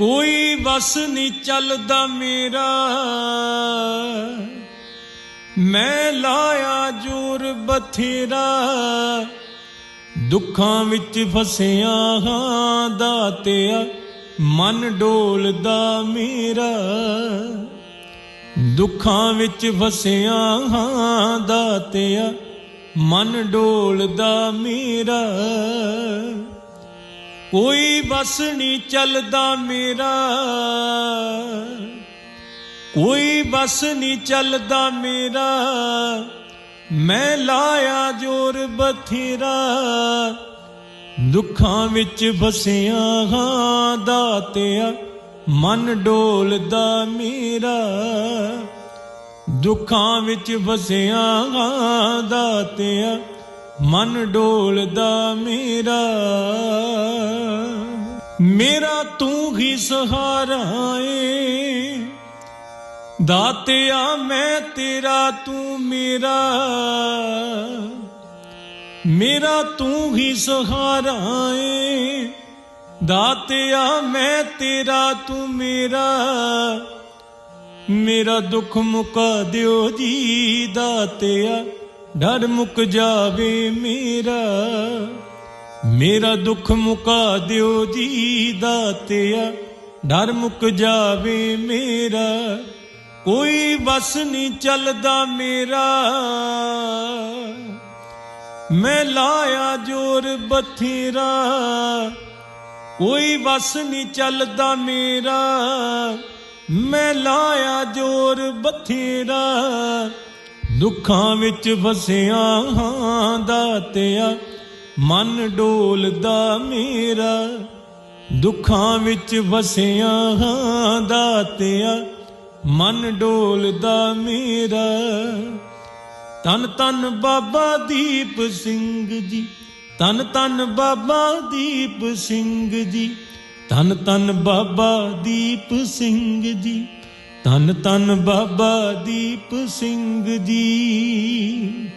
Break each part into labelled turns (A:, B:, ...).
A: ਕੋਈ ਬਸ ਨਹੀਂ ਚੱਲਦਾ ਮੇਰਾ। ਮੈਂ ਲਾਇਆ ਜੋਰ ਬਥੇਰਾ, ਦੁੱਖਾਂ ਵਿੱਚ ਫਸਿਆ ਹਾਂ, ਦਾਤਿਆ ਮਨ ਡੋਲਦਾ ਮੇਰਾ। ਦੁੱਖਾਂ ਵਿੱਚ ਫਸਿਆ ਹਾਂ, ਦਾਤਿਆ ਮਨ ਡੋਲਦਾ ਮੇਰਾ। ਕੋਈ ਬਸ ਨਹੀਂ ਚੱਲਦਾ ਮੇਰਾ। ਕੋਈ ਬਸ ਨਹੀਂ ਚੱਲਦਾ ਮੇਰਾ। ਮੈਂ ਲਾਇਆ ਜੋਰ ਬਥੇਰਾ। ਦੁੱਖਾਂ ਵਿੱਚ ਫਸਿਆ ਹਾਂ, ਦਾਤਿਆ ਮਨ ਡੋਲਦਾ ਮੇਰਾ। ਦੁੱਖਾਂ ਵਿੱਚ ਫਸਿਆ ਹਾਂ, ਦਾਤਿਆ ਮਨ ਡੋਲਦਾ ਮੇਰਾ ਮੇਰਾ ਤੂੰ ਹੀ ਸਹਾਰਾ ਏ। ਦਾਤਿਆ ਮੈਂ ਤੇਰਾ, ਤੂੰ ਮੇਰਾ ਮੇਰਾ ਤੂੰ ਹੀ ਸਹਾਰਾ ਏ। ਦਾਤਿਆ ਮੈਂ ਤੇਰਾ, ਤੂੰ ਮੇਰਾ ਮੇਰਾ ਦੁੱਖ ਮੁਕਾ ਦਿਓ ਜੀ ਦਾਤਿਆ। ਡਰ ਮੁੱਕ ਜਾਵੇ ਮੇਰਾ ਮੇਰਾ ਦੁੱਖ ਮੁਕਾ ਦਿਓ ਜੀ ਦਾਤਿਆ। ਡਰ ਮੁੱਕ ਜਾਵੇ ਮੇਰਾ, ਕੋਈ ਬਸ ਨਹੀਂ ਚੱਲਦਾ ਮੇਰਾ। ਮੈਂ ਲਾਇਆ ਜੋਰ ਬਥੇਰਾ, ਕੋਈ ਬਸ ਨਹੀਂ ਚੱਲਦਾ ਮੇਰਾ। ਮੈਂ ਲਾਇਆ ਜੋਰ ਬਥੇਰਾ ਦੁੱਖਾਂ ਵਿੱਚ ਫਸਿਆ ਹਾਂ ਦਾਤਿਆ, ਮਨ ਡੋਲਦਾ ਮੇਰਾ। ਦੁੱਖਾਂ ਵਿੱਚ ਵਸਿਆ ਹਾਂ ਦਾਤਿਆ, ਮਨ ਡੋਲਦਾ ਮੇਰਾ। ਤਨ ਤਨ ਬਾਬਾ ਦੀਪ ਸਿੰਘ ਜੀ ਤਨ ਤਨ ਬਾਬਾ ਦੀਪ ਸਿੰਘ ਜੀ ਤਨ ਤਨ ਬਾਬਾ ਦੀਪ ਸਿੰਘ ਜੀ। ਤਨ ਤਨ ਬਾਬਾ ਦੀਪ ਸਿੰਘ ਜੀ।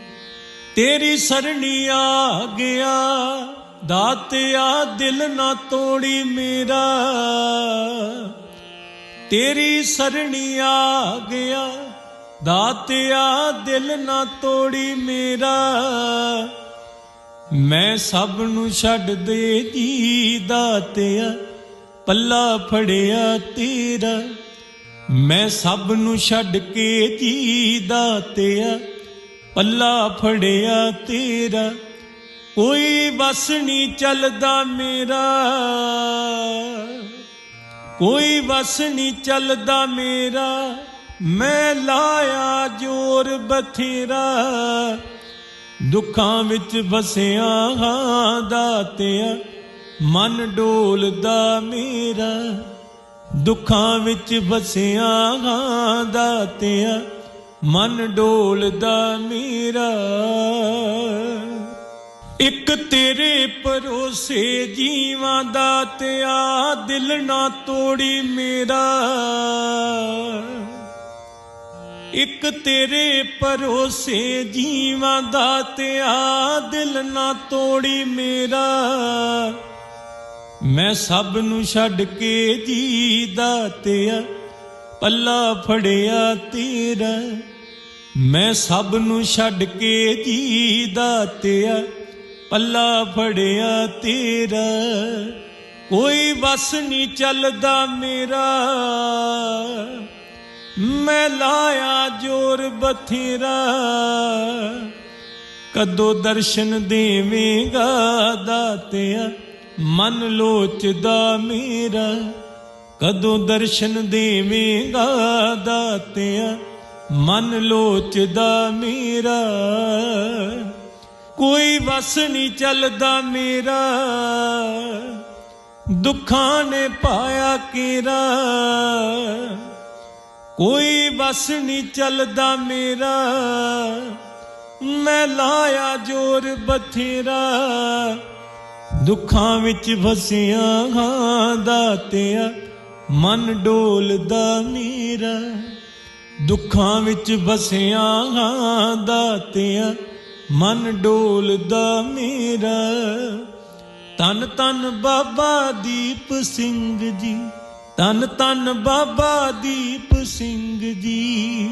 A: ਤੇਰੀ ਸਰਣੀ ਆ ਗਿਆ ਦਾਤਿਆ ਦਿਲ ਨਾ ਤੋੜੀ ਮੇਰਾ। ਤੇਰੀ ਸਰਣੀ ਆ ਗਿਆ ਦਾਤਿਆ ਦਿਲ ਨਾ ਤੋੜੀ ਮੇਰਾ। ਮੈਂ ਸਭ ਨੂੰ ਛੱਡ ਦੇ ਜੀ ਦਾਤਿਆ, ਪੱਲਾ ਫੜਿਆ ਤੇਰਾ। ਮੈਂ ਸਭ ਨੂੰ ਛੱਡ ਕੇ ਜੀ ਦਾਤਿਆ ਪੱਲਾ ਫੜਿਆ ਤੇਰਾ, ਕੋਈ ਬਸ ਨਹੀਂ ਚੱਲਦਾ ਮੇਰਾ। ਕੋਈ ਬਸ ਨਹੀਂ ਚੱਲਦਾ ਮੇਰਾ, ਮੈਂ ਲਾਇਆ ਜੋਰ ਬਥੇਰਾ। ਦੁੱਖਾਂ ਵਿੱਚ ਵਸਿਆ ਹਾਂ ਦਾਤਿਆ, ਮਨ ਡੋਲਦਾ ਮੇਰਾ। ਦੁੱਖਾਂ ਵਿੱਚ ਵਸਿਆ ਹਾਂ ਦਾਤਿਆ ਮਨ ਡੋਲਦਾ ਮੇਰਾ। ਇੱਕ ਤੇਰੇ ਪਰੋਸੇ ਜੀਵਾਂ ਦਾ ਤਿਆ ਦਿਲ ਨਾ ਤੋੜੀ ਮੇਰਾ। ਇੱਕ ਤੇਰੇ ਪਰੋਸੇ ਜੀਵਾਂ ਦਾ ਤਿਆ ਦਿਲ ਨਾ ਤੋੜੀ ਮੇਰਾ। ਮੈਂ ਸਭ ਨੂੰ ਛੱਡ ਕੇ ਜੀ ਦਾਤਿਆ ਪੱਲਾ ਫੜਿਆ ਤੇਰਾ। ਮੈਂ ਸਭ ਨੂੰ ਛੱਡ ਕੇ ਜੀ ਦਾਤਿਆ ਪੱਲਾ ਫੜਿਆ ਤੇਰਾ। ਕੋਈ ਬਸ ਨਹੀਂ ਚੱਲਦਾ ਮੇਰਾ। ਮੈਂ ਲਾਇਆ ਜੋਰ ਬਥੇਰਾ। ਕਦੋਂ ਦਰਸ਼ਨ ਦੇਵੇਂਗਾ ਦਾਤਿਆ ਮਨ ਲੋਚਦਾ ਮੇਰਾ, ਕਦੋਂ ਦਰਸ਼ਨ ਦੇਵੇਂਗਾ ਦਾਤਿਆ? ਮਨ ਲੋਚਦਾ ਮੇਰਾ, ਕੋਈ ਵਸ ਨਹੀਂ ਚੱਲਦਾ ਮੇਰਾ। ਦੁੱਖਾਂ ਨੇ ਪਾਇਆ ਕੀਰਾ, ਕੋਈ ਬਸ ਨਹੀਂ ਚੱਲਦਾ ਮੇਰਾ। ਮੈਂ ਲਾਇਆ ਜੋਰ ਬਥੇਰਾ ਦੁੱਖਾਂ ਵਿੱਚ ਫਸਿਆ ਹਾਂ ਦਾਤਿਆ, ਮਨ ਡੋਲਦਾ ਮੇਰਾ ਦੁੱਖਾਂ ਵਿੱਚ ਵਸਿਆ ਹਾਂ ਦਾਤਿਆ, ਮਨ ਡੋਲਦਾ ਮੇਰਾ ਤਨ ਤਨ ਬਾਬਾ ਦੀਪ ਸਿੰਘ ਜੀ ਤਨ ਤਨ ਬਾਬਾ ਦੀਪ ਸਿੰਘ ਜੀ।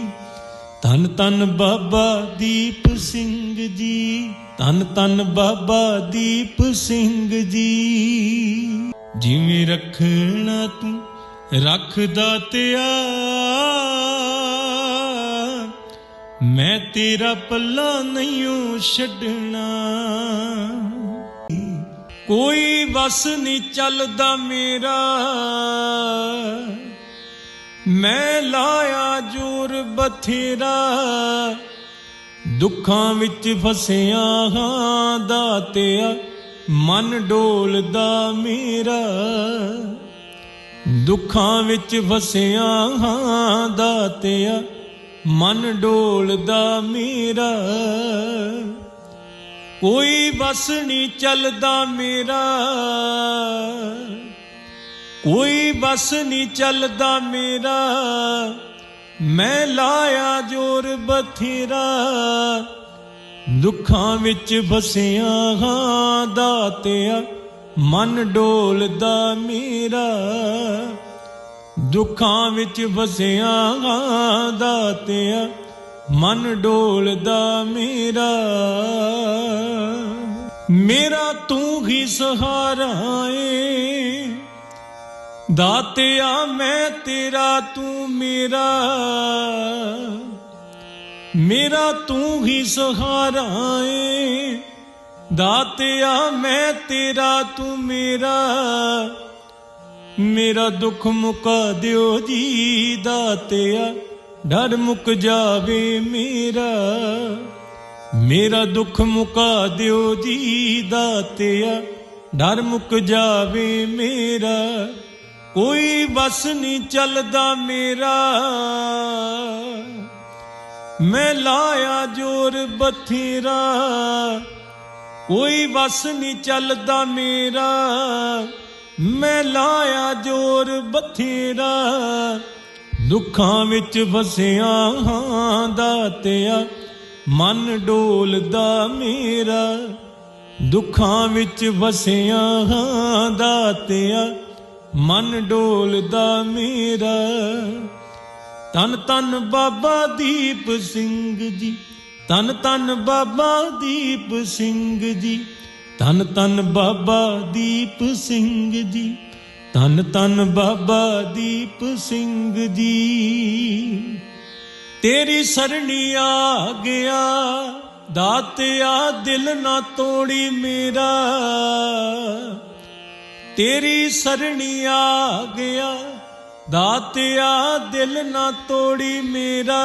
A: ਤਨ ਤਨ ਬਾਬਾ ਦੀਪ ਸਿੰਘ ਜੀ ਤਨ ਤਨ ਬਾਬਾ ਦੀਪ ਸਿੰਘ ਜੀ। ਜਿਵੇਂ ਰੱਖਣਾ ਤੂੰ ਰੱਖਦਾ ਤਿਆ ਮੈਂ ਤੇਰਾ ਪੱਲਾ ਨਹੀਂ ਛੱਡਣਾ। ਕੋਈ ਵਸ ਨਹੀਂ ਚੱਲਦਾ ਮੇਰਾ। ਮੈਂ ਲਾਇਆ ਜੋਰ ਬਥੇਰਾ, ਦੁੱਖਾਂ ਵਿੱਚ ਫਸਿਆ ਹਾਂ ਦਾਤਿਆ, ਮਨ ਡੋਲਦਾ ਮੇਰਾ। ਦੁੱਖਾਂ ਵਿੱਚ ਫਸਿਆ ਹਾਂ ਦਾਤਿਆ, ਮਨ ਡੋਲਦਾ ਮੇਰਾ। ਕੋਈ ਵਸ ਨਹੀਂ ਚੱਲਦਾ ਮੇਰਾ। ਕੋਈ ਬਸ ਨਹੀਂ ਚੱਲਦਾ ਮੇਰਾ। ਮੈਂ ਲਾਇਆ ਜੋਰ ਬਥੇਰਾ। ਦੁੱਖਾਂ ਵਿੱਚ ਫਸਿਆ ਹਾਂ, ਦਾਤਿਆ ਮਨ ਡੋਲਦਾ ਮੇਰਾ। ਦੁੱਖਾਂ ਵਿੱਚ ਫਸਿਆ ਹਾਂ, ਦਾਤਿਆ ਮਨ ਡੋਲਦਾ ਮੇਰਾ। ਮੇਰਾ ਤੂੰ ਹੀ ਸਹਾਰਾ ਏ। ਦਾਤਿਆ ਮੈਂ ਤੇਰਾ, ਤੂੰ ਮੇਰਾ। ਮੇਰਾ ਤੂੰ ਹੀ ਸਹਾਰਾ ਏ। ਦਾਤਿਆ ਮੈਂ ਤੇਰਾ, ਤੂੰ ਮੇਰਾ। ਮੇਰਾ ਦੁੱਖ ਮੁਕਾ ਦਿਓ ਜੀ, ਦਾਤਿਆ, ਡਰ ਮੁੱਕ ਜਾਵੇ ਮੇਰਾ। ਮੇਰਾ ਦੁੱਖ ਮੁਕਾ ਦਿਓ ਜੀ, ਦਾਤਿਆ, ਡਰ ਮੁੱਕ ਜਾਵੇ ਮੇਰਾ। ਕੋਈ ਬਸ ਨਹੀਂ ਚੱਲਦਾ ਮੇਰਾ। ਮੈਂ ਲਾਇਆ ਜੋਰ ਬਥੇਰਾ, ਕੋਈ ਬਸ ਨਹੀਂ ਚੱਲਦਾ ਮੇਰਾ। ਮੈਂ ਲਾਇਆ ਜੋਰ ਬਥੇਰਾ, ਦੁੱਖਾਂ ਵਿੱਚ ਫਸਿਆ ਹਾਂ, ਦਾਤਿਆ ਮਨ ਡੋਲਦਾ ਮੇਰਾ। ਦੁੱਖਾਂ ਵਿੱਚ ਵਸਿਆ ਹਾਂ, ਦਾਤਿਆ ਮਨ ਡੋਲਦਾ ਮੇਰਾ। ਤਨ ਤਨ ਬਾਬਾ ਦੀਪ ਸਿੰਘ ਜੀ ਤਨ ਤਨ ਬਾਬਾ ਦੀਪ ਸਿੰਘ ਜੀ ਤਨ ਤਨ ਬਾਬਾ ਦੀਪ ਸਿੰਘ ਜੀ ਤਨ ਤਨ ਬਾਬਾ ਦੀਪ ਸਿੰਘ ਜੀ। ਤੇਰੀ ਸਰਣੀ ਆ ਗਿਆ ਦਾਤਿਆ ਦਿਲ ਨਾ ਤੋੜੀ ਮੇਰਾ। ਤੇਰੀ ਸਰਣੀ ਆ ਗਿਆ, ਦਾਤਿਆ ਦਿਲ ਨਾ ਤੋੜੀ ਮੇਰਾ।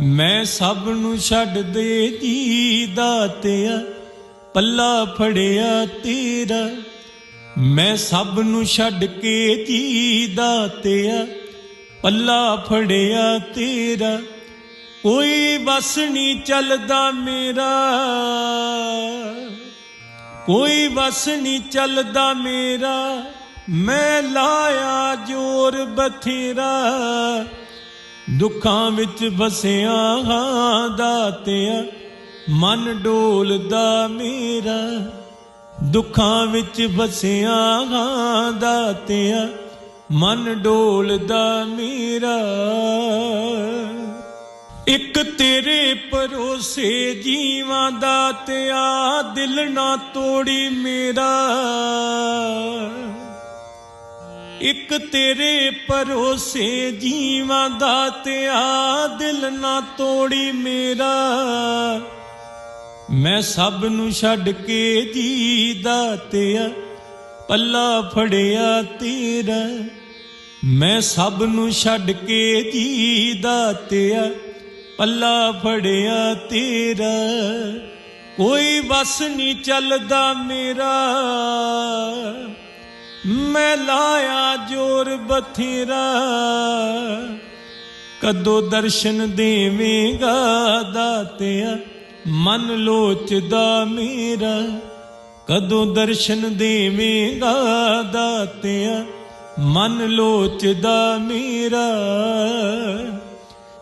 A: ਮੈਂ ਸਭ ਨੂੰ ਛੱਡ ਦੇ ਜੀ ਦਾਤਿਆ, ਪੱਲਾ ਫੜਿਆ ਤੇਰਾ। ਮੈਂ ਸਭ ਨੂੰ ਛੱਡ ਕੇ ਜੀ ਦਾਤਿਆ, ਪੱਲਾ ਫੜਿਆ ਤੇਰਾ। ਕੋਈ ਬਸ ਨਹੀਂ ਚੱਲਦਾ ਮੇਰਾ। ਕੋਈ ਬਸ ਨਹੀਂ ਚੱਲਦਾ ਮੇਰਾ, ਮੈਂ ਲਾਇਆ ਜੋਰ ਬਥੇਰਾ। ਦੁੱਖਾਂ ਵਿੱਚ ਵਸਿਆ ਹਾਂ ਦਾਤਿਆ, ਮਨ ਡੋਲਦਾ ਮੇਰਾ। ਦੁੱਖਾਂ ਵਿੱਚ ਵਸਿਆ ਹਾਂ ਦਾਤਿਆ, ਮਨ ਡੋਲਦਾ ਮੇਰਾ। ਇੱਕ ਤੇਰੇ ਪਰੋਸੇ ਜੀਵਾਂ ਦਾ ਤਿਆ ਦਿਲ ਨਾ ਤੋੜੀ ਮੇਰਾ। ਇੱਕ ਤੇਰੇ ਪਰੋਸੇ ਜੀਵਾਂ ਦਾ ਤਿਆ ਦਿਲ ਨਾ ਤੋੜੀ ਮੇਰਾ। ਮੈਂ ਸਭ ਨੂੰ ਛੱਡ ਕੇ ਜੀ ਦਾ ਤਿਆ ਪੱਲਾ ਫੜਿਆ ਤੇਰਾ। ਮੈਂ ਸਭ ਨੂੰ ਛੱਡ ਕੇ ਜੀ ਦਾ ਤਿਆ ਪੱਲਾ ਫੜਿਆ ਤੇਰਾ, ਕੋਈ ਬਸ ਨਹੀਂ ਚੱਲਦਾ ਮੇਰਾ। ਮੈਂ ਲਾਇਆ ਜੋਰ ਬਥੇਰਾ, ਕਦੋਂ ਦਰਸ਼ਨ ਦੇਵੇਂਗਾ ਦਾਤਿਆ, ਮਨ ਲੋਚਦਾ ਮੇਰਾ। ਕਦੋਂ ਦਰਸ਼ਨ ਦੇਵੇਂਗਾ ਦਾਤਿਆ, ਮਨ ਲੋਚਦਾ ਮੇਰਾ।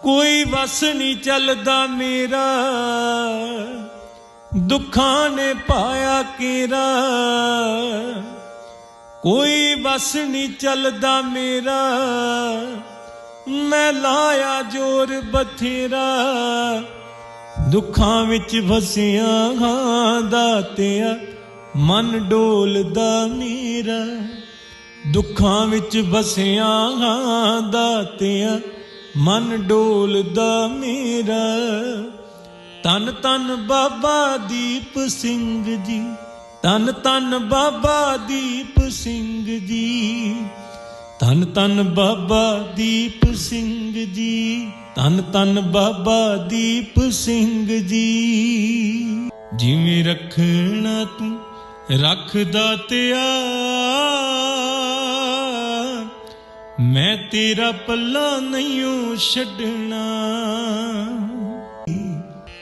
A: ਕੋਈ ਵਸ ਨਹੀਂ ਚੱਲਦਾ ਮੇਰਾ। ਦੁੱਖਾਂ ਨੇ ਪਾਇਆ ਕੀਰਾ। ਕੋਈ ਬਸ ਨਹੀਂ ਚੱਲਦਾ ਮੇਰਾ। ਮੈਂ ਲਾਇਆ ਜੋਰ ਬਥੇਰਾ। ਦੁੱਖਾਂ ਵਿੱਚ ਵਸਿਆ ਹਾਂ ਦਾਤਿਆ, ਮਨ ਡੋਲਦਾ ਮੇਰਾ। ਦੁੱਖਾਂ ਵਿੱਚ ਵਸਿਆ ਹਾਂ ਦਾਤਿਆ ਮਨ ਡੋਲਦਾ ਮੇਰਾ। ਤਨ ਤਨ ਬਾਬਾ ਦੀਪ ਸਿੰਘ ਜੀ। ਤਨ ਤਨ ਬਾਬਾ ਦੀਪ ਸਿੰਘ ਜੀ। ਤਨ ਤਨ ਬਾਬਾ ਦੀਪ ਸਿੰਘ ਜੀ। ਤਨ ਤਨ ਬਾਬਾ ਦੀਪ ਸਿੰਘ ਜੀ। ਜਿਵੇਂ ਰੱਖਣਾ ਤੂੰ ਰੱਖਦਾ ਤਿਆ ਮੈਂ ਤੇਰਾ ਪੱਲਾ ਨਹੀਂ ਛੱਡਣਾ।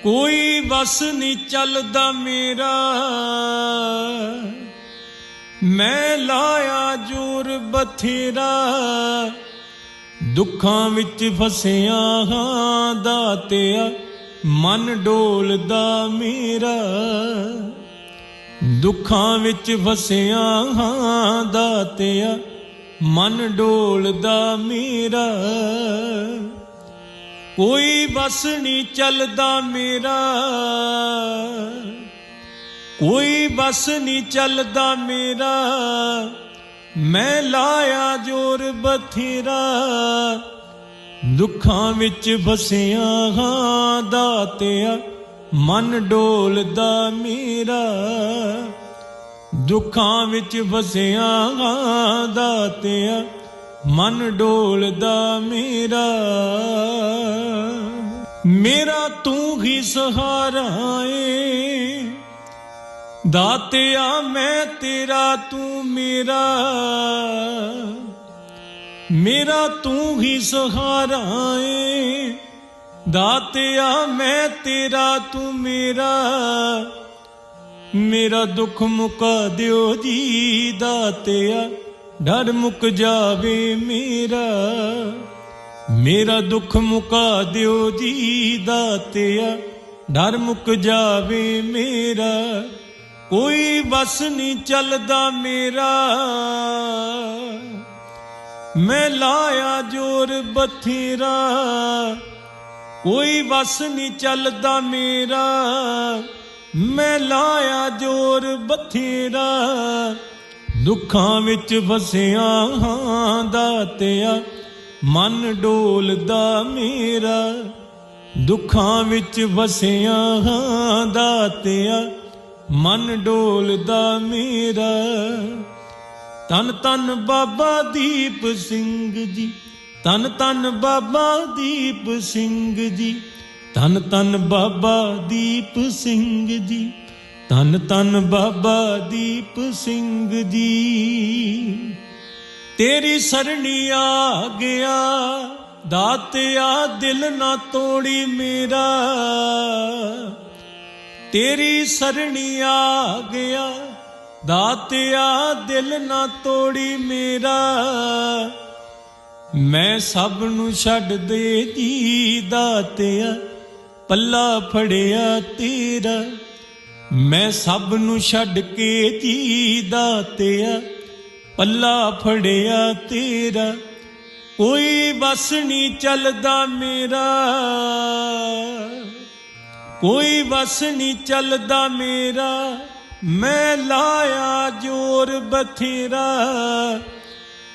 A: ਕੋਈ ਬਸ ਨਹੀਂ ਚੱਲਦਾ ਮੇਰਾ। ਮੈਂ ਲਾਇਆ ਜੋਰ ਬਥੇਰਾ। ਦੁੱਖਾਂ ਵਿੱਚ ਫਸਿਆ ਹਾਂ, ਦਾਤਿਆ ਮਨ ਡੋਲਦਾ ਮੇਰਾ। ਦੁੱਖਾਂ ਵਿੱਚ ਫਸਿਆ ਹਾਂ, ਦਾਤਿਆ ਮਨ ਡੋਲਦਾ ਮੇਰਾ। ਕੋਈ ਬਸ ਨਹੀਂ ਚੱਲਦਾ ਮੇਰਾ। ਕੋਈ ਬਸ ਨਹੀਂ ਚੱਲਦਾ ਮੇਰਾ। ਮੈਂ ਲਾਇਆ ਜੋਰ ਬਥੇਰਾ। ਦੁੱਖਾਂ ਵਿੱਚ ਫਸਿਆ ਹਾਂ ਦਾਤਿਆ। ਮਨ ਡੋਲਦਾ ਮੇਰਾ। ਦੁੱਖਾਂ ਵਿੱਚ ਫਸਿਆ ਹਾਂ ਦਾਤਿਆ, ਮਨ ਡੋਲਦਾ ਮੇਰਾ। ਮੇਰਾ ਤੂੰ ਹੀ ਸਹਾਰਾ ਏ। ਦਾਤਿਆ, ਮੈਂ ਤੇਰਾ, ਤੂੰ ਮੇਰਾ। ਮੇਰਾ ਤੂੰ ਹੀ ਸਹਾਰਾ ਏ। ਦਾਤਿਆ, ਮੈਂ ਤੇਰਾ, ਤੂੰ ਮੇਰਾ। ਮੇਰਾ ਦੁੱਖ ਮੁਕਾ ਦਿਓ ਜੀ ਦਾਤਿਆ, ਡਰ ਮੁੱਕ ਜਾਵੇ ਮੇਰਾ। ਮੇਰਾ ਦੁੱਖ ਮੁਕਾ ਦਿਓ ਜੀ ਦਾਤਿਆ, ਡਰ ਮੁੱਕ ਜਾਵੇ ਮੇਰਾ। ਕੋਈ ਬਸ ਨਹੀਂ ਚੱਲਦਾ ਮੇਰਾ। ਮੈਂ ਲਾਇਆ ਜੋਰ ਬਥੇਰਾ, ਕੋਈ ਬਸ ਨਹੀਂ ਚੱਲਦਾ ਮੇਰਾ। ਮੈਂ ਲਾਇਆ ਜੋਰ ਬਥੇਰਾ, ਦੁੱਖਾਂ ਵਿੱਚ ਵਸਿਆ ਹਾਂ ਦਾਤਿਆ। ਮਨ ਡੋਲਦਾ ਮੇਰਾ, ਦੁੱਖਾਂ ਵਿੱਚ ਵਸਿਆ ਹਾਂ ਦਾਤਿਆ। ਮਨ ਡੋਲਦਾ ਮੇਰਾ। ਤਨ ਤਨ ਬਾਬਾ ਦੀਪ ਸਿੰਘ ਜੀ ਤਨ ਤਨ ਬਾਬਾ ਦੀਪ ਸਿੰਘ ਜੀ। ਤਨ ਤਨ ਬਾਬਾ ਦੀਪ ਸਿੰਘ ਜੀ ਤਨ ਤਨ ਬਾਬਾ ਦੀਪ ਸਿੰਘ ਜੀ। ਤੇਰੀ ਸਰਣੀ ਆ ਗਿਆ ਦਾਤਿਆ ਦਿਲ ਨਾ ਤੋੜੀ ਮੇਰਾ। ਤੇਰੀ ਸਰਣੀ ਆ ਗਿਆ ਦਾਤਿਆ ਦਿਲ ਨਾ ਤੋੜੀ ਮੇਰਾ। ਮੈਂ ਸਭ ਨੂੰ ਛੱਡ ਦੇ ਜੀ ਦਾਤਿਆ ਪੱਲਾ ਫੜਿਆ ਤੇਰਾ, ਮੈਂ ਸਭ ਨੂੰ ਛੱਡ ਕੇ ਜੀ ਦਾਤਿਆ ਪੱਲਾ ਫੜਿਆ ਤੇਰਾ, ਕੋਈ ਬਸ ਨਹੀਂ ਚੱਲਦਾ ਮੇਰਾ। ਕੋਈ ਬਸ ਨਹੀਂ ਚੱਲਦਾ ਮੇਰਾ, ਮੈਂ ਲਾਇਆ ਜੋਰ ਬਥੇਰਾ।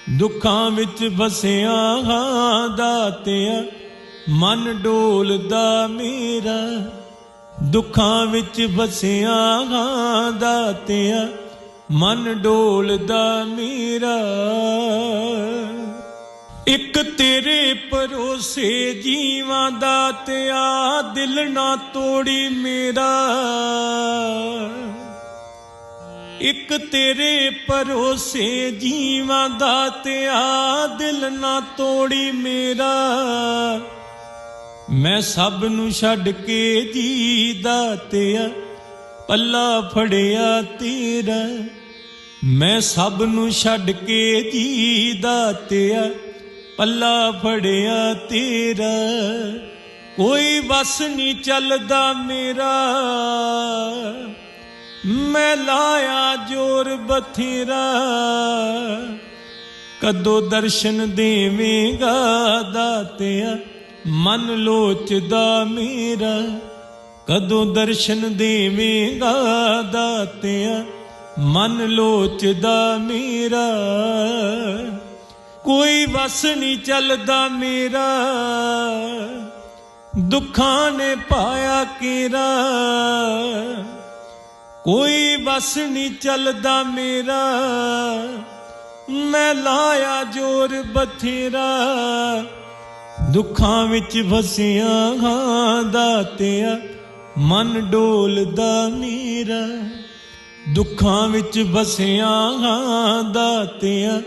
A: ਦੁੱਖਾਂ ਵਿੱਚ ਵਸਿਆ ਹਾਂ ਦਾਤਿਆ ਮਨ ਡੋਲਦਾ ਮੇਰਾ, ਦੁੱਖਾਂ ਵਿੱਚ ਵਸਿਆ ਹਾਂ ਦਾਤਿਆ ਮਨ ਡੋਲਦਾ ਮੇਰਾ। ਇੱਕ ਤੇਰੇ ਪਰੋਸੇ ਜੀਵਾਂ ਦਾ ਤਿਆ ਦਿਲ ਨਾ ਤੋੜੀ ਮੇਰਾ। ਇੱਕ ਤੇਰੇ ਪਰੋਸੇ ਜੀਵਾਂ ਦਾ ਤਿਆ ਦਿਲ ਨਾ ਤੋੜੀ ਮੇਰਾ। ਮੈਂ ਸਭ ਨੂੰ ਛੱਡ ਕੇ ਜੀ ਦਾਤਿਆ ਪੱਲਾ ਫੜਿਆ ਤੇਰਾ। ਮੈਂ ਸਭ ਨੂੰ ਛੱਡ ਕੇ ਜੀ ਦਾਤਿਆ ਪੱਲਾ ਫੜਿਆ ਤੇਰਾ। ਕੋਈ ਬਸ ਨਹੀਂ ਚੱਲਦਾ ਮੇਰਾ। ਮੈਂ ਲਾਇਆ ਜੋਰ ਬਥੇਰਾ। ਕਦੋਂ ਦਰਸ਼ਨ ਦੇਵੇਂਗਾ ਦਾਤਿਆ ਮਨ ਲੋਚਦਾ ਮੇਰਾ, ਕਦੋਂ ਦਰਸ਼ਨ ਦੇਵੇਂਗਾ ਦਾਤਿਆ? ਮਨ ਲੋਚਦਾ ਮੇਰਾ, ਕੋਈ ਵਸ ਨਹੀਂ ਚੱਲਦਾ ਮੇਰਾ। ਦੁੱਖਾਂ ਨੇ ਪਾਇਆ ਕੀਰਾ, ਕੋਈ ਬਸ ਨਹੀਂ ਚੱਲਦਾ ਮੇਰਾ। ਮੈਂ ਲਾਇਆ ਜੋਰ ਬਥੇਰਾ ਦੁੱਖਾਂ ਵਿੱਚ ਫਸਿਆ ਹਾਂ ਦਾਤਿਆ, ਮਨ ਡੋਲਦਾ ਮੇਰਾ ਦੁੱਖਾਂ ਵਿੱਚ ਵਸਿਆ ਹਾਂ ਦਾਤਿਆ,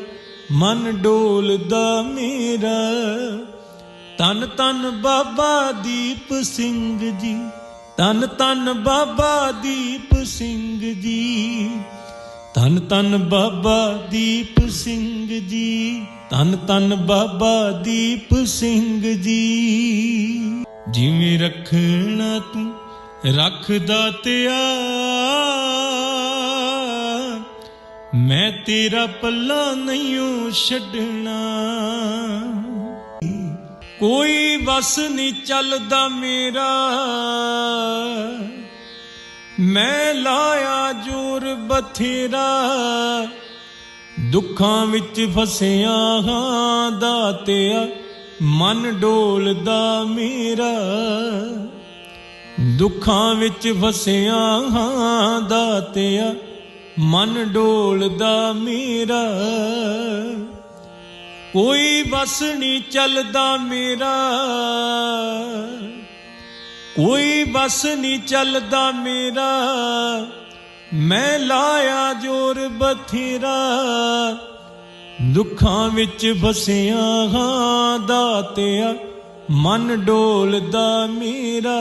A: ਮਨ ਡੋਲਦਾ ਮੇਰਾ ਤਨ ਤਨ ਬਾਬਾ ਦੀਪ ਸਿੰਘ ਜੀ ਤਨ ਤਨ ਬਾਬਾ ਦੀਪ ਸਿੰਘ ਜੀ ਤਨ ਤਨ ਬਾਬਾ ਦੀਪ ਸਿੰਘ ਜੀ। ਤਨ ਤਨ ਬਾਬਾ ਦੀਪ ਸਿੰਘ ਜੀ। ਜਿਵੇਂ ਰੱਖਣਾ ਤੂੰ, ਰੱਖਦਾ ਤਿਆ ਮੈਂ ਤੇਰਾ ਪੱਲਾ ਨਹੀਂ ਛੱਡਣਾ। ਕੋਈ ਵਸ ਨਹੀਂ ਚੱਲਦਾ ਮੇਰਾ। ਮੈਂ ਲਾਇਆ ਜੋਰ ਬਥੇਰਾ। ਦੁੱਖਾਂ ਵਿੱਚ ਫਸਿਆ ਹਾਂ ਦਾਤਿਆ, ਮਨ ਡੋਲਦਾ ਮੇਰਾ। ਦੁੱਖਾਂ ਵਿੱਚ ਫਸਿਆ ਹਾਂ ਦਾਤਿਆ, ਮਨ ਡੋਲਦਾ ਮੇਰਾ। ਕੋਈ ਬਸ ਨਹੀਂ ਚੱਲਦਾ ਮੇਰਾ। ਕੋਈ ਬਸ ਨਹੀਂ ਚੱਲਦਾ ਮੇਰਾ। ਮੈਂ ਲਾਇਆ ਜੋਰ ਬਥੇਰਾ, ਦੁੱਖਾਂ ਵਿੱਚ ਫਸਿਆ ਹਾਂ, ਦਾਤਿਆ ਮਨ ਡੋਲਦਾ ਮੇਰਾ।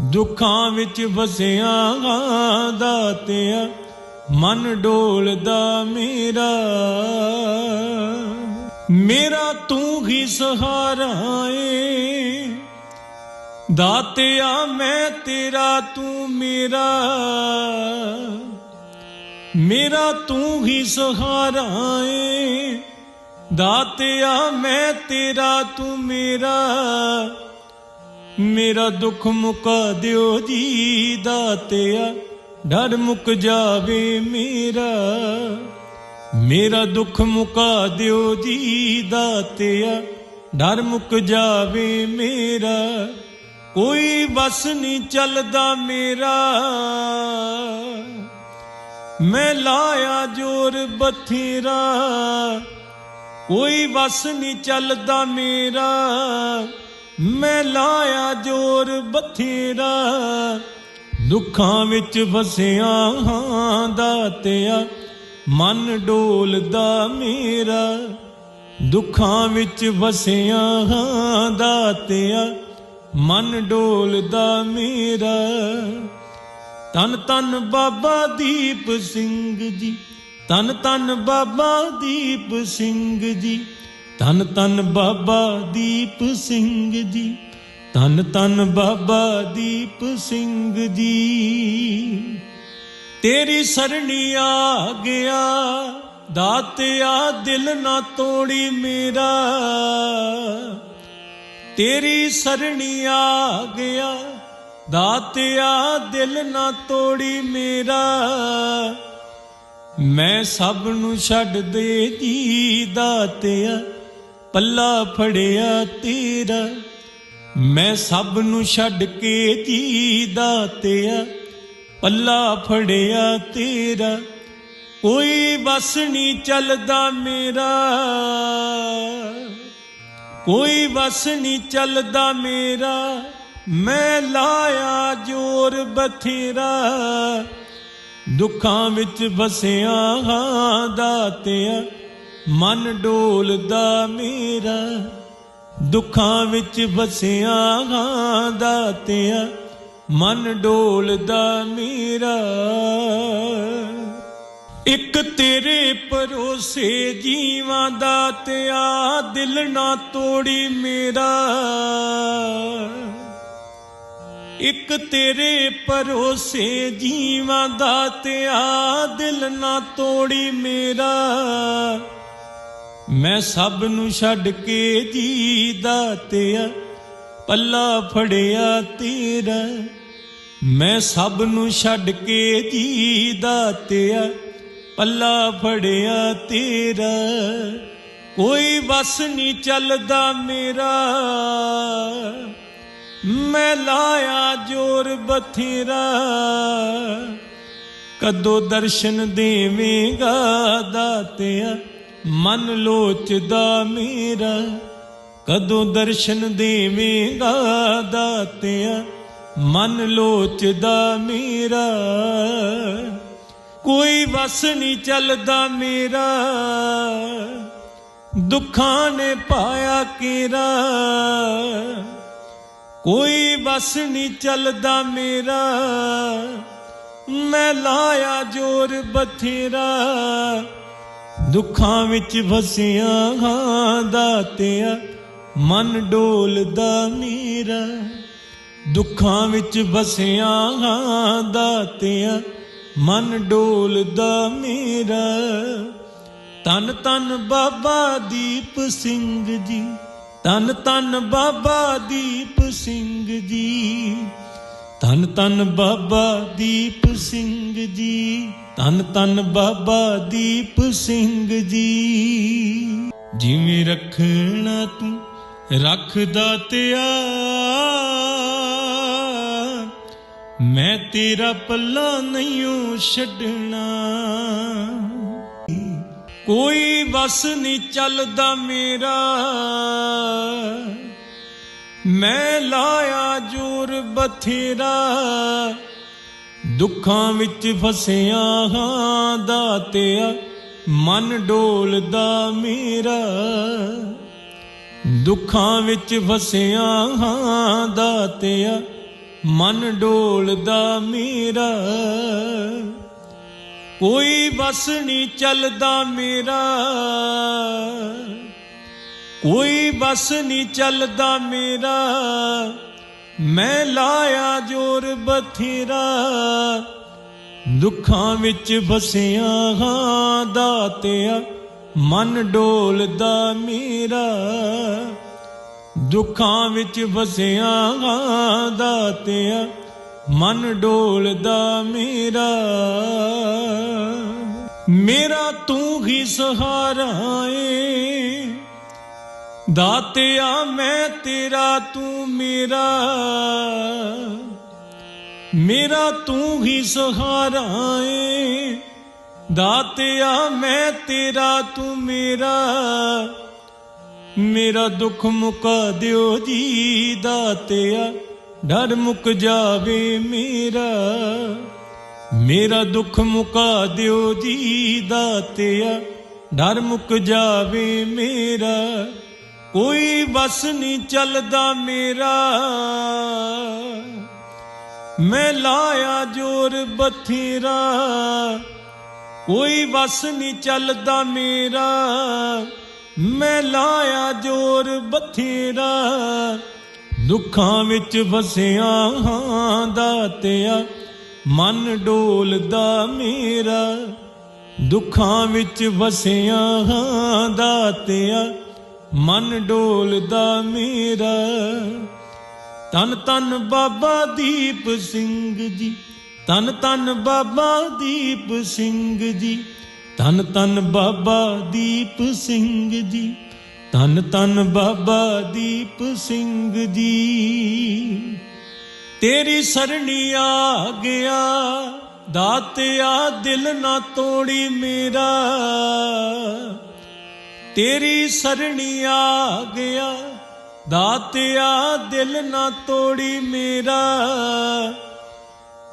A: ਦੁੱਖਾਂ ਵਿੱਚ ਫਸਿਆ ਹਾਂ, ਦਾਤਿਆ ਮਨ ਡੋਲਦਾ ਮੇਰਾ। ਮੇਰਾ ਤੂੰ ਹੀ ਸਹਾਰਾ ਏ ਦਾਤਿਆ ਮੈਂ ਤੇਰਾ, ਤੂੰ ਮੇਰਾ। ਮੇਰਾ ਤੂੰ ਹੀ ਸਹਾਰਾ ਏ। ਦਾਤਿਆ ਮੈਂ ਤੇਰਾ, ਤੂੰ ਮੇਰਾ। ਮੇਰਾ ਦੁੱਖ ਮੁਕਾ ਦਿਓ ਜੀ ਦਾਤਿਆ, ਡਰ ਮੁੱਕ ਜਾਵੇ ਮੇਰਾ। ਮੇਰਾ ਦੁੱਖ ਮੁਕਾ ਦਿਓ ਜੀ ਦਾਤਿਆ, ਡਰ ਮੁੱਕ ਜਾਵੇ ਮੇਰਾ। ਕੋਈ ਬਸ ਨਹੀਂ ਚੱਲਦਾ ਮੇਰਾ। ਮੈਂ ਲਾਇਆ ਜੋਰ ਬਥੇਰਾ, ਕੋਈ ਬਸ ਨਹੀਂ ਚੱਲਦਾ ਮੇਰਾ। ਮੈਂ ਲਾਇਆ ਜੋਰ ਬਥੇਰਾ, ਦੁੱਖਾਂ ਵਿੱਚ ਵਸਿਆ ਹਾਂ ਦਾਤਿਆ। ਮਨ ਡੋਲਦਾ ਮੇਰਾ, ਦੁੱਖਾਂ ਵਿੱਚ ਵਸਿਆ ਹਾਂ ਦਾਤਿਆ। ਮਨ ਡੋਲਦਾ ਮੇਰਾ। ਤਨ ਤਨ ਬਾਬਾ ਦੀਪ ਸਿੰਘ ਜੀ ਤਨ ਤਨ ਬਾਬਾ ਦੀਪ ਸਿੰਘ ਜੀ ਤਨ ਤਨ ਬਾਬਾ ਦੀਪ ਸਿੰਘ ਜੀ ਤਨ ਤਨ ਬਾਬਾ ਦੀਪ ਸਿੰਘ ਜੀ। ਤੇਰੀ ਸਰਣੀ ਆ ਗਿਆ, ਦਾਤਿਆ ਦਿਲ ਨਾ ਤੋੜੀ ਮੇਰਾ। ਤੇਰੀ ਸਰਣੀ ਆ ਗਿਆ। ਦਾਤਿਆ ਦਿਲ ਨਾ ਤੋੜੀ ਮੇਰਾ। ਮੈਂ ਸਭ ਨੂੰ ਛੱਡ ਦੇ ਜੀ ਦਾਤਿਆ। ਪੱਲਾ ਫੜਿਆ ਤੇਰਾ। ਮੈਂ ਸਭ ਨੂੰ ਛੱਡ ਕੇ ਜੀ ਦਾਤਿਆ। ਪੱਲਾ ਫੜਿਆ ਤੇਰਾ। ਕੋਈ ਬਸ ਨਹੀਂ ਚੱਲਦਾ ਮੇਰਾ। ਕੋਈ ਬਸ ਨਹੀਂ ਚੱਲਦਾ ਮੇਰਾ। ਮੈਂ ਲਾਇਆ ਜੋਰ ਬਥੇਰਾ। ਦੁੱਖਾਂ ਵਿੱਚ ਵਸਿਆ ਹਾਂ ਦਾਤਿਆ। ਮਨ ਡੋਲਦਾ ਮੇਰਾ। ਦੁੱਖਾਂ ਵਿੱਚ ਵਸਿਆ ਹਾਂ ਦਾਤਿਆ। ਮਨ ਡੋਲਦਾ ਮੇਰਾ। ਇੱਕ ਤੇਰੇ ਪਰੋਸੇ ਜੀਵਾਂ ਦਾ ਤਿਆ ਦਿਲ ਨਾ ਤੋੜੀ ਮੇਰਾ। ਇੱਕ ਤੇਰੇ ਪਰੋਸੇ ਜੀਵਾਂ ਦਾ ਤਿਆ ਦਿਲ ਨਾ ਤੋੜੀ ਮੇਰਾ। ਮੈਂ ਸਭ ਨੂੰ ਛੱਡ ਕੇ ਜੀ ਦਾ ਤਿਆ ਪੱਲਾ ਫੜਿਆ ਤੇਰਾ। ਮੈਂ ਸਭ ਨੂੰ ਛੱਡ ਕੇ ਜੀ ਦਾ ਤਿਆ ਪੱਲਾ ਫੜਿਆ ਤੇਰਾ, ਕੋਈ ਬਸ ਨਹੀਂ ਚੱਲਦਾ ਮੇਰਾ। ਮੈਂ ਲਾਇਆ ਜੋਰ ਬਥੇਰਾ, ਕਦੋਂ ਦਰਸ਼ਨ ਦੇਵੇਂਗਾ ਦਾਤਿਆ, ਮਨ ਲੋਚਦਾ ਮੇਰਾ। ਕਦੋਂ ਦਰਸ਼ਨ ਦੇਵੇਂਗਾ ਦਾਤਿਆ, ਮਨ ਲੋਚਦਾ ਮੇਰਾ। ਕੋਈ ਵਸ ਨਹੀਂ ਚੱਲਦਾ ਮੇਰਾ। ਦੁੱਖਾਂ ਨੇ ਪਾਇਆ ਕੀਰਾ। ਕੋਈ ਬਸ ਨਹੀਂ ਚੱਲਦਾ ਮੇਰਾ। ਮੈਂ ਲਾਇਆ ਜੋਰ ਬਥੇਰਾ। ਦੁੱਖਾਂ ਵਿੱਚ ਫਸਿਆ ਹਾਂ ਦਾਤਿਆ। ਮਨ ਡੋਲਦਾ ਮੇਰਾ। ਦੁੱਖਾਂ ਵਿੱਚ ਵਸਿਆ ਹਾਂ ਦਾਤਿਆ। ਮਨ ਡੋਲਦਾ ਮੇਰਾ। ਤਨ ਤਨ ਬਾਬਾ ਦੀਪ ਸਿੰਘ ਜੀ ਤਨ ਤਨ ਬਾਬਾ ਦੀਪ ਸਿੰਘ ਜੀ ਤਨ ਤਨ ਬਾਬਾ ਦੀਪ ਸਿੰਘ ਜੀ ਤਨ ਤਨ ਬਾਬਾ ਦੀਪ ਸਿੰਘ ਜੀ। ਜਿਵੇਂ ਰੱਖਣਾ ਤੂੰ ਰੱਖਦਾ ਤਿਆ ਮੈਂ ਤੇਰਾ ਪੱਲਾ ਨਹੀਂ ਛੱਡਣਾ। ਕੋਈ ਬਸ ਨਹੀਂ ਚੱਲਦਾ ਮੇਰਾ। ਮੈਂ ਲਾਇਆ ਜੋਰ ਬਥੇਰਾ। ਦੁੱਖਾਂ ਵਿੱਚ ਫਸਿਆ ਹਾਂ, ਦਾਤਿਆ ਮਨ ਡੋਲਦਾ ਮੇਰਾ। ਦੁੱਖਾਂ ਵਿੱਚ ਫਸਿਆ ਹਾਂ, ਦਾਤਿਆ ਮਨ ਡੋਲਦਾ ਮੇਰਾ। ਕੋਈ ਬਸ ਨਹੀਂ ਚੱਲਦਾ ਮੇਰਾ। ਕੋਈ ਬਸ ਨਹੀਂ ਚੱਲਦਾ ਮੇਰਾ। ਮੈਂ ਲਾਇਆ ਜੋਰ ਬਥੇਰਾ। ਦੁੱਖਾਂ ਵਿੱਚ ਫਸਿਆ ਹਾਂ ਦਾਤਿਆ। ਮਨ ਡੋਲਦਾ ਮੇਰਾ। ਦੁੱਖਾਂ ਵਿੱਚ ਵਸਿਆ ਹਾਂ ਦਾਤਿਆ ਮਨ ਡੋਲਦਾ ਮੇਰਾ। ਮੇਰਾ ਤੂੰ ਹੀ ਸਹਾਰਾ ਏ। ਦਾਤਿਆ ਮੈਂ ਤੇਰਾ, ਤੂੰ ਮੇਰਾ। ਮੇਰਾ ਤੂੰ ਹੀ ਸਹਾਰਾ ਏ। ਦਾਤਿਆ ਮੈਂ ਤੇਰਾ, ਤੂੰ ਮੇਰਾ। ਮੇਰਾ ਦੁੱਖ ਮੁਕਾ ਦਿਓ ਜੀ ਦਾਤਿਆ, ਡਰ ਮੁੱਕ ਜਾਵੇ ਮੇਰਾ। ਮੇਰਾ ਦੁੱਖ ਮੁਕਾ ਦਿਓ ਜੀ ਦਾਤਿਆ, ਡਰ ਮੁੱਕ ਜਾਵੇ ਮੇਰਾ। ਕੋਈ ਬਸ ਨਹੀਂ ਚੱਲਦਾ ਮੇਰਾ। ਮੈਂ ਲਾਇਆ ਜੋਰ ਬਥੇਰਾ, ਕੋਈ ਬਸ ਨਹੀਂ ਚੱਲਦਾ ਮੇਰਾ। ਮੈਂ ਲਾਇਆ ਜੋਰ ਬਥੇਰਾ, ਦੁੱਖਾਂ ਵਿੱਚ ਫਸਿਆ ਹਾਂ ਦਾਤਿਆ ਮਨ ਡੋਲਦਾ ਮੇਰਾ, ਦੁੱਖਾਂ ਵਿੱਚ ਵਸਿਆ ਹਾਂ ਦਾਤਿਆ ਮਨ ਡੋਲਦਾ ਮੇਰਾ। ਤਨ ਤਨ ਬਾਬਾ ਦੀਪ ਸਿੰਘ ਜੀ ਤਨ ਤਨ ਬਾਬਾ ਦੀਪ ਸਿੰਘ ਜੀ। ਤਨ ਤਨ ਬਾਬਾ ਦੀਪ ਸਿੰਘ ਜੀ ਤਨ ਤਨ ਬਾਬਾ ਦੀਪ ਸਿੰਘ ਜੀ। ਤੇਰੀ ਸਰਣੀ ਆ ਗਿਆ ਦਾਤਿਆ ਦਿਲ ਨਾ ਤੋੜੀ ਮੇਰਾ। ਤੇਰੀ ਸਰਣੀ ਆ ਗਿਆ ਦਾਤਿਆ ਦਿਲ ਨਾ ਤੋੜੀ ਮੇਰਾ।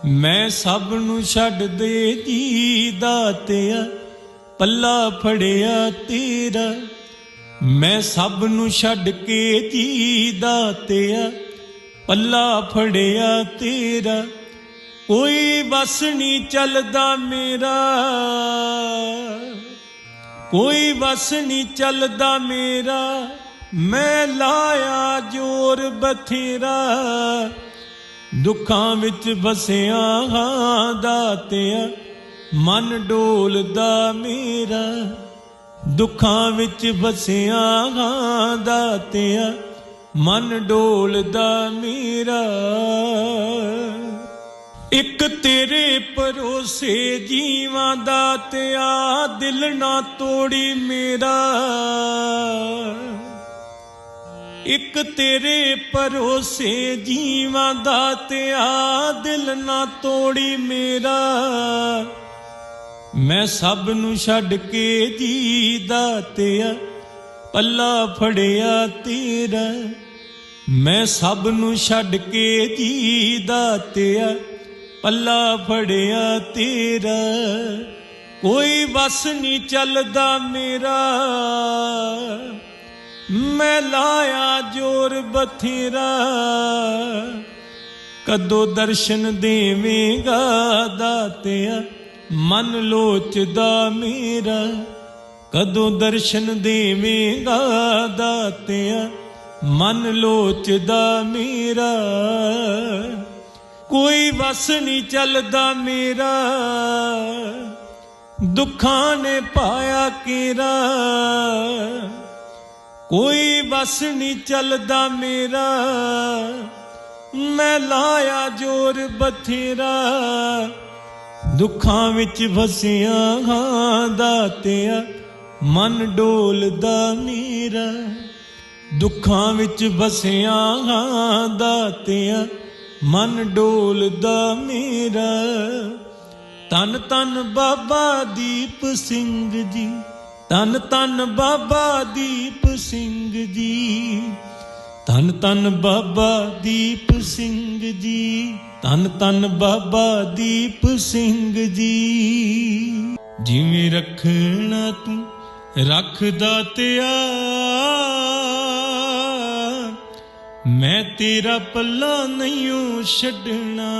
A: ਮੈਂ ਸਭ ਨੂੰ ਛੱਡ ਦੇ ਜੀ ਦਾਤਿਆ। ਪੱਲਾ ਫੜਿਆ ਤੇਰਾ, ਮੈਂ ਸਭ ਨੂੰ ਛੱਡ ਕੇ ਜੀ ਦਾਤਿਆ ਪੱਲਾ ਫੜਿਆ ਤੇਰਾ, ਕੋਈ ਬਸ ਨਹੀਂ ਚੱਲਦਾ ਮੇਰਾ। ਕੋਈ ਬਸ ਨਹੀਂ ਚੱਲਦਾ ਮੇਰਾ, ਮੈਂ ਲਾਇਆ ਜੋਰ ਬਥੇਰਾ। ਦੁੱਖਾਂ ਵਿੱਚ ਵਸਿਆ ਹਾਂ ਦਾਤਿਆ ਮਨ ਡੋਲਦਾ ਮੇਰਾ, ਦੁੱਖਾਂ ਵਿੱਚ ਵਸਿਆ ਹਾਂ ਦਾਤਿਆ ਮਨ ਡੋਲਦਾ ਮੇਰਾ, ਇੱਕ ਤੇਰੇ ਪਰੋਸੇ ਜੀਵਾਂ ਦਾ ਤਿਆ ਦਿਲ ਨਾ ਤੋੜੀ ਮੇਰਾ। ਇੱਕ ਤੇਰੇ ਪਰੋਸੇ ਜੀਵਾਂ ਦਾ ਤਿਆ ਦਿਲ ਨਾ ਤੋੜੀ ਮੇਰਾ। ਮੈਂ ਸਭ ਨੂੰ ਛੱਡ ਕੇ ਜੀ ਦਾਤਿਆ ਪੱਲਾ ਫੜਿਆ ਤੇਰਾ। ਮੈਂ ਸਭ ਨੂੰ ਛੱਡ ਕੇ ਜੀ ਦਾਤਿਆ ਪੱਲਾ ਫੜਿਆ ਤੇਰਾ। ਕੋਈ ਵਸ ਨਹੀਂ ਚੱਲਦਾ ਮੇਰਾ। ਮੈਂ ਲਾਇਆ ਜੋਰ ਬਥੇਰਾ। ਕਦੋਂ ਦਰਸ਼ਨ ਦੇਵੇਂਗਾ ਦਾਤਿਆ ਮਨ ਲੋਚਦਾ ਮੇਰਾ, ਕਦੋਂ ਦਰਸ਼ਨ ਦੇਵੇਂਗਾ ਦਾਤਿਆ? ਮਨ ਲੋਚਦਾ ਮੇਰਾ, ਕੋਈ ਵਸ ਨਹੀਂ ਚੱਲਦਾ ਮੇਰਾ। ਦੁੱਖਾਂ ਨੇ ਪਾਇਆ ਕੀਰਾ, ਕੋਈ ਵਸ ਨਹੀਂ ਚੱਲਦਾ ਮੇਰਾ। ਮੈਂ ਲਾਇਆ ਜੋਰ ਬਥੇਰਾ ਦੁੱਖਾਂ ਵਿੱਚ ਵਸਿਆ ਹਾਂ ਦਾਤਿਆ, ਮਨ ਡੋਲਦਾ ਮੇਰਾ ਦੁੱਖਾਂ ਵਿੱਚ ਵਸਿਆ ਹਾਂ ਦਾਤਿਆ, ਮਨ ਡੋਲਦਾ ਮੇਰਾ ਤਨ ਤਨ ਬਾਬਾ ਦੀਪ ਸਿੰਘ ਜੀ ਤਨ ਤਨ ਬਾਬਾ ਦੀਪ ਸਿੰਘ ਜੀ ਤਨ ਤਨ ਬਾਬਾ ਦੀਪ ਸਿੰਘ ਜੀ। ਤਨ ਤਨ ਬਾਬਾ ਦੀਪ ਸਿੰਘ ਜੀ। ਜਿਵੇਂ ਰੱਖਣਾ ਤੂੰ, ਰੱਖਦਾ ਤਿਆ ਮੈਂ ਤੇਰਾ ਪੱਲਾ ਨਹੀਂ ਛੱਡਣਾ।